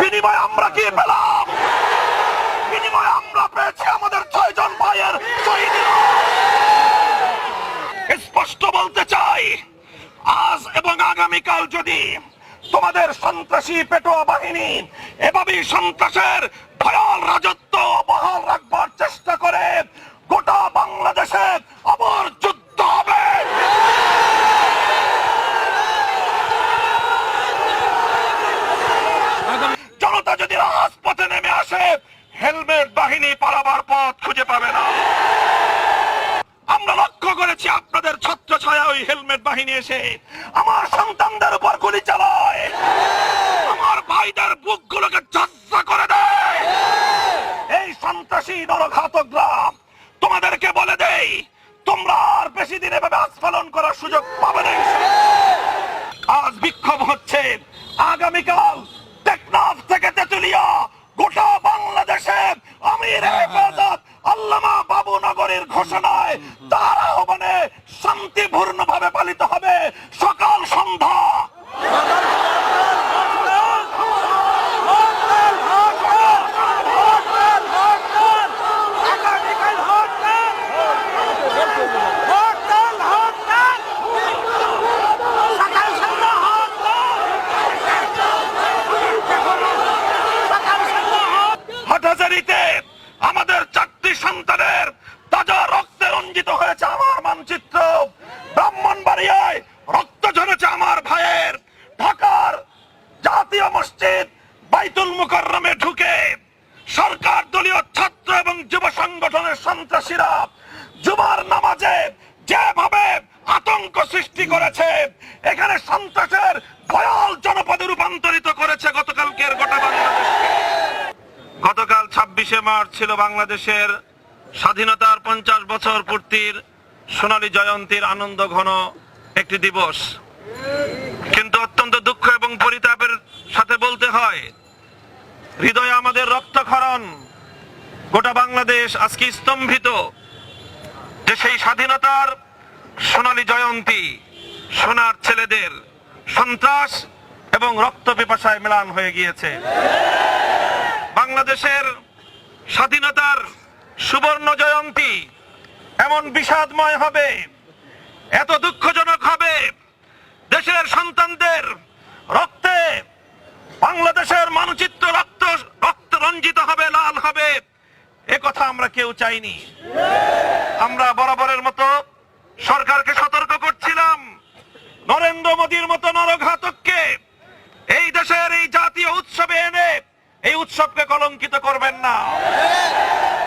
বিনিময়ে আমরা কি পেলাম? বিনিময় আমরা পেয়েছি আমাদের ছয়জন ভাইয়ের স্পষ্ট বলতে চাই, আজ এবং আগামীকাল যদি তোমাদের সন্ত্রাসী পেটোয়া বাহিনী এভাবেই সন্ত্রাসের ভয়াল রাজত্ব বহাল রাখবার চেষ্টা করে গোটা বাংলাদেশে আবার যুদ্ধ হবে জনতা যদি রাজপথে নেমে আসে হেলমেট বাহিনী পালাবার পথ খুঁজে পাবে না আমরা লক্ষ্য করেছি আপনাদের ছত্র ছায়া ওই হেলমেট বাহিনী এসে আমার সন্তানদের উপর গুলি চালায়। আমার ভাইদের বুকগুলোকে ঝাঁসা করে দেয়। এই সন্ত্রাসী নরঘাতকরা তোমাদেরকে বলে দেই, তোমরা আর বেশি দিন এভাবে আস্ফালন করার সুযোগ পাবে না। আজ বিক্ষোভ হচ্ছে। আগামীকাল টেকনাফ থেকে তেতুলিয়া গোটা বাংলাদেশে আমির হেফাজত আল্লামা বাবুনগরের ঘোষণায় তার আহ্বানে শান্তিপূর্ণ ভাবে পালিত হবে সকাল সন্ধ্যা হাটাজারিতে আমাদের চারটি সন্তানের তাজা রক্তে হয়েছে আমার মানচিত্র। ব্রাহ্মণবাড়িয়ায় রক্ত ঝরেছে আমার ভাইয়ের। ঢাকার জাতীয় মসজিদ বাইতুল মুকাররমে ঢুকে সরকার দলীয় ছাত্র এবং যুব সংগঠনের সন্ত্রাসীরা জুমার নামাজে যেভাবে আতঙ্ক সৃষ্টি করেছে, এখানে সন্ত্রাসের ভয়াল জনপদে রূপান্তরিত করেছে গতকালকের গোটা বাংলাদেশকে। গতকাল ছাব্বিশে মার্চ ছিল বাংলাদেশের স্বাধীনতার পঞ্চাশ বছর পূর্তির সোনালী জয়ন্তীর আনন্দ ঘন একটি দিবস। কিন্তু অত্যন্ত দুঃখ এবং পরিতাপের সাথে বলতে হয়, হৃদয়ে আমাদের রক্তক্ষরণ, গোটা বাংলাদেশ আজকে স্তম্ভিত যে সেই স্বাধীনতার সোনালী জয়ন্তী, সোনার ছেলেদের সন্ত্রাস এবং রক্ত পিপাসায় মেলান হয়ে গিয়েছে। বাংলাদেশের স্বাধীনতার সুবর্ণ জয়ন্তী এমন বিষাদময় হবে? এত দুঃখজনক হবে দেশের সন্তানদের রক্তে, বাংলাদেশের মানচিত্র রক্ত রক্ত রঞ্জিত হবে, লাল হবে। এ কথা আমরা কেউ চাইনি। আমরা বরাবরের মতো সরকারকে সতর্ক করছিলাম। নরেন্দ্র মোদীর মতো নরঘাতককে এই দেশের এই জাতীয় উৎসবে এনে এই উৎসবকে কলঙ্কিত করবেন না।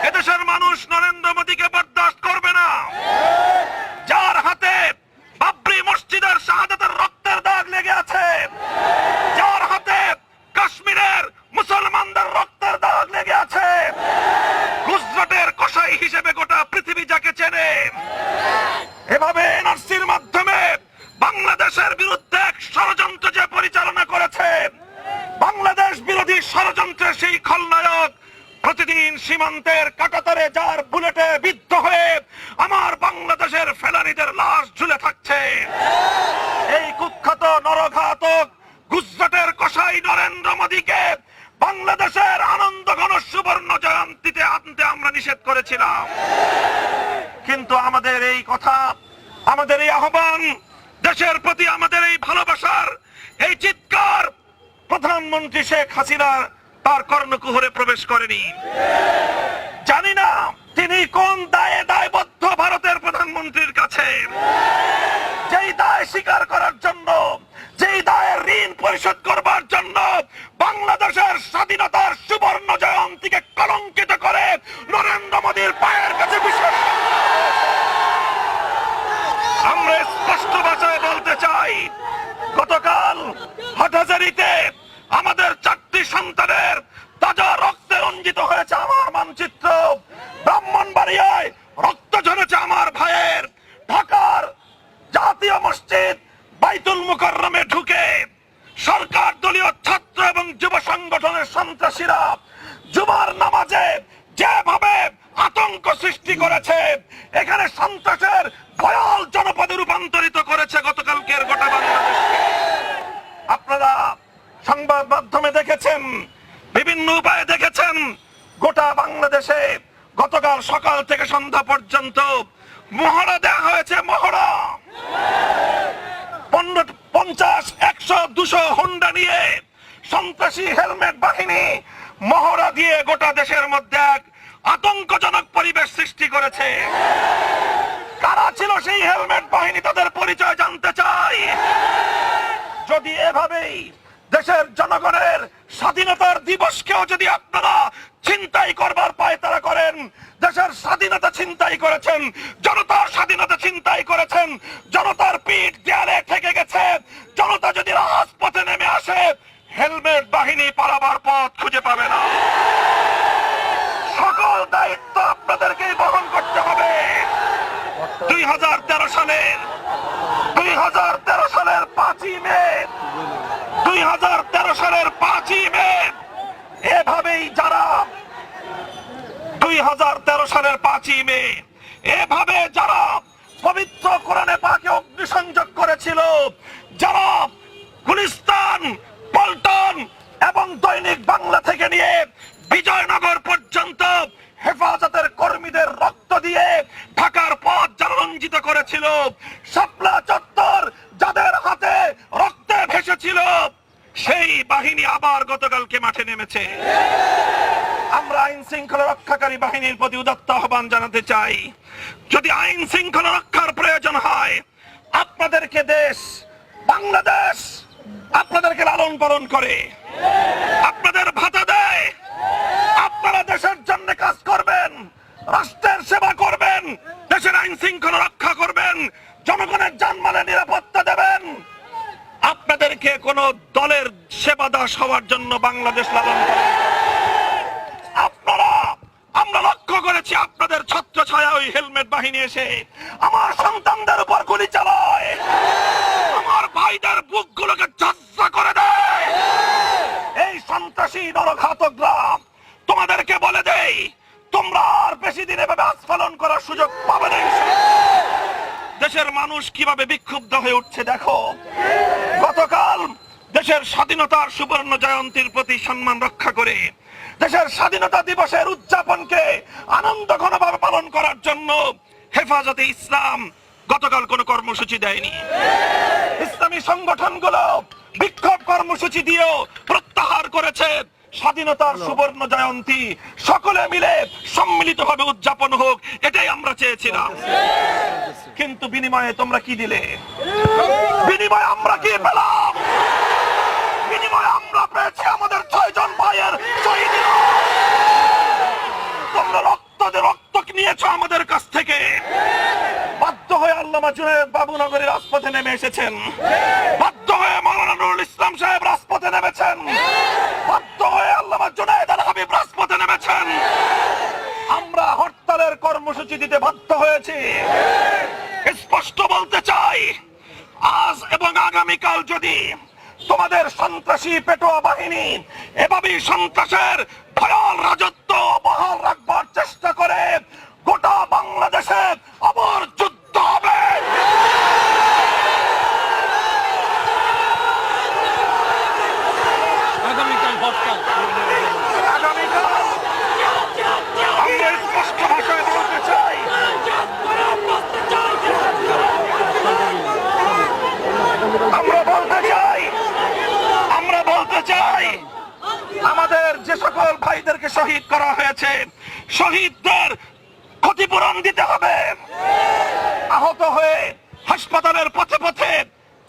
এদেশের মানুষ নরেন্দ্র মোদীকে সীমান্তের কাটাতারে যার বুলেটে বিদ্ধ হয়ে আমার বাংলাদেশের ফেলানিদের লাশ ঝুলে থাকছে। এই কুখ্যাত নরঘাতক গুজরাটের কসাই নরেন্দ্র মোদীকে বাংলাদেশের আনন্দ ঘন সুবর্ণ জয়ন্তীতে আনতে আমরা নিষেধ করেছিলাম। কিন্তু আমাদের এই কথা, আমাদের এই আহ্বান, দেশের প্রতি আমাদের এই ভালোবাসার এই চিৎকার প্রধানমন্ত্রী শেখ হাসিনা তার কর্ণকুহরে প্রবেশ করেনি। জানি না তিনি কোন দায়ে দায়বদ্ধ ভারতের প্রধানমন্ত্রীর কাছে। যেই দায় স্বীকার করার জন্য, যেই দায়ের ঋণ পরিশোধ করবার জন্য বাংলাদেশের স্বাধীনতার সুবর্ণ জয়ন্তীকে কলঙ্কিত করে নরেন্দ্র মোদীর পায়ের কাছে বিশেষ আমরা স্পষ্ট ভাষায় বলতে চাই, গতকাল হাটহাজারিতে আমাদের চারটি সন্তানের তাজা রক্তে রঞ্জিত হয়েছে আমার মানচিত্র ব্রাহ্মণবাড়িয়ায় রক্ত ঝরেছে আমার ভাইয়ের ঢাকার জাতীয় মসজিদ বাইতুল মুকাররমে ঢুকে সরকার দলীয় ছাত্র এবং যুব সংগঠনের সন্ত্রাসীরা জুমার নামাজে যেভাবে আতঙ্ক সৃষ্টি করেছে এখানে সন্ত্রাসের ভয়াল জনপদে রূপান্তরিত করেছে গতকালকের গোটা বাংলাদেশকে। আপনারা সংবাদ মাধ্যমে দেখেছেন, বিভিন্ন উপায়ে দেখেছেন, গোটা বাংলাদেশে গতকাল সকাল থেকে সন্ধ্যা পর্যন্ত মহড়া দেওয়া হয়েছে, মহড়া। পঞ্চাশ, একশো, দুশো হন্ডা নিয়ে সন্ত্রাসী হেলমেট বাহিনী মহড়া দিয়ে গোটা দেশের মধ্যে এক আতঙ্কজনক পরিবেশ সৃষ্টি করেছে। কারা ছিল সেই হেলমেট বাহিনী তাদের পরিচয় জানতে চাই। যদি এভাবেই দেশের জনগণের স্বাধীনতার দিবসকেও যদি আপনারা চিন্তাই করবার পায় তারা করেন, দেশের স্বাধীনতা ছিনতাই করেছেন, জনতার স্বাধীনতা চিন্তাই করেছেন, জনতার পিঠ দেয়ালে ঠেকে গেছে, জনতা যদি রাজপথে নেমে আসে, হেলমেট বাহিনী পালাবার পথ খুঁজে পাবে না। সকল দায়িত্ব আপনাদেরকেই বহন করতে হবে। দুই হাজার তেরো সালের, দুই হাজার তেরো সালের পাঁচই মে, দুই হাজার তেরো সালের পাঁচই মে, এভাবেই যারা দুই হাজার তেরো সালের পাঁচই মে, এভাবে যারা পবিত্র কোরআনে পাকে অগ্নিসংযোগ করেছিল যারা গুলিস্তান পল্টন এবং দৈনিক বাংলা থেকে নিয়ে বিজয়নগর পর্যন্ত হেফাজতের কর্মীদের রক্ত দিয়ে ঢাকার পথ যারা রঞ্জিত করেছিল শাপলা চত্বর যাদের হাতে রক্তে ভেসেছিল বাহিনী আবার গতকালকে মাঠে নেমেছে। আমরা আইন শৃঙ্খলা রক্ষাকারী বাহিনীর প্রতি উদাত্ত আহ্বান জানাতে চাই। যদি আইন শৃঙ্খলা রক্ষার প্রয়োজন হয়, আপনাদেরকে দেশ, বাংলাদেশ, আপনাদেরকে লালন পালন করে। আপনাদের ভাতা দেয়। আপনারা দেশের জন্য কাজ করবেন, রাষ্ট্রের সেবা করবেন, দেশের আইন শৃঙ্খলা রক্ষা করবেন, জনগণের জানমালের নিরাপত্তা দেবেন। আপনাদেরকে কোন দলের সেবা দাস হওয়ার জন্য বাংলাদেশ লালন করে আপনারা, আমরা লক্ষ্য করেছি আপনাদের ছত্র ছায়া ওই হেলমেট বাহিনী এসে আমার সন্তানদের উপর গুলি চালায়। আমার ভাইদের বুকগুলোকে করে দেয়। এই সন্ত্রাসী নরঘাতকরা তোমাদেরকে বলে দেই, তোমরা আর বেশি দিন এভাবে আস্ফালন করার সুযোগ পাবে না দেশের মানুষ কীভাবে বিক্ষুব্ধ হয়ে উঠছে দেখো। গতকাল দেশের স্বাধীনতার সুবর্ণ জয়ন্তীর প্রতি সম্মান রক্ষা করে দেশের স্বাধীনতা দিবসের উদযাপনকে আনন্দ ঘনভাবে পালন করার জন্য হেফাজতে ইসলাম গতকাল কোনো কর্মসূচি দেয়নি। ইসলামী সংগঠনগুলো বিক্ষোভ কর্মসূচি দিয়েও প্রত্যাহার করেছে। স্বাধীনতার সুবর্ণ জয়ন্তী সকলে মিলে সম্মিলিতভাবে উদযাপন হোক এটাই আমরা চেয়েছিলাম। কিন্তু বিনিময়ে তোমরা কি দিলে? বিনিময়ে আমরা কি পেলাম? পেয়েছি আমাদের ছয়জন ভাইয়ের শহীদ তোমরা রক্ত রক্ত নিয়েছো আমাদের কাছ থেকে। বাধ্য হয়ে আল্লামা জুনায়েদ বাবুনগরী রাজপথে নেমে এসেছেন। বাধ্য হয়ে মাওলানা নুরুল ইসলাম সাহেব রাজপথে নেমেছেন। বাধ্য হয়ে আল্লামা জুনায়েদ আল হাবিব রাজপথে নেমেছেন। আমরা হরতালের কর্মসূচি দিতে বাধ্য হয়েছি। স্পষ্ট বলতে চাই, আজ এবং আগামীকাল যদি তোমাদের সন্ত্রাসী পেটোয়া বাহিনী এভাবেই সন্ত্রাসের ভয়াল রাজত্ব বহাল রাখবার চেষ্টা করে গোটা বাংলাদেশের আবার যুদ্ধ হবে আগামীকাল হরতাল আগামীকাল আমরা স্পষ্ট ভাষায় বলতে চাই আমরা বলতে চাই আমরা বলতে চাই আমাদের যে সকল ভাইদেরকে শহীদ করা হয়েছে শহীদদের ক্ষতিপূরণ দিতে হবে। আহত হয়ে হাসপাতালের পথে পথে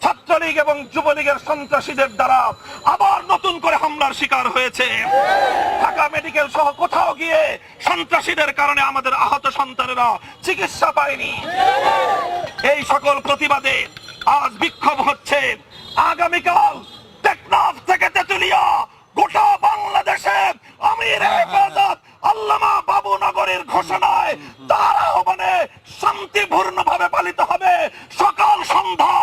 ছাত্রলীগ এবং যুবলীগের সন্ত্রাসীদের দ্বারা আবার নতুন করে হামলার শিকার হয়েছে। ঢাকা মেডিকেল সহ কোথাও গিয়ে সন্ত্রাসীদের কারণে আমাদের আহত সন্তানেরা চিকিৎসা পায়নি। এই সকল প্রতিবাদে আজ বিক্ষোভ হচ্ছে। আগামীকাল টেকনাফ থেকে তেতুলিয়া গোটা বাংলাদেশে আমির হেফাজত আল্লামা বাবু নগরীর ঘোষণায় তার আহ্বানে শান্তিপূর্ণভাবে পালিত হবে সকাল সন্ধ্যা।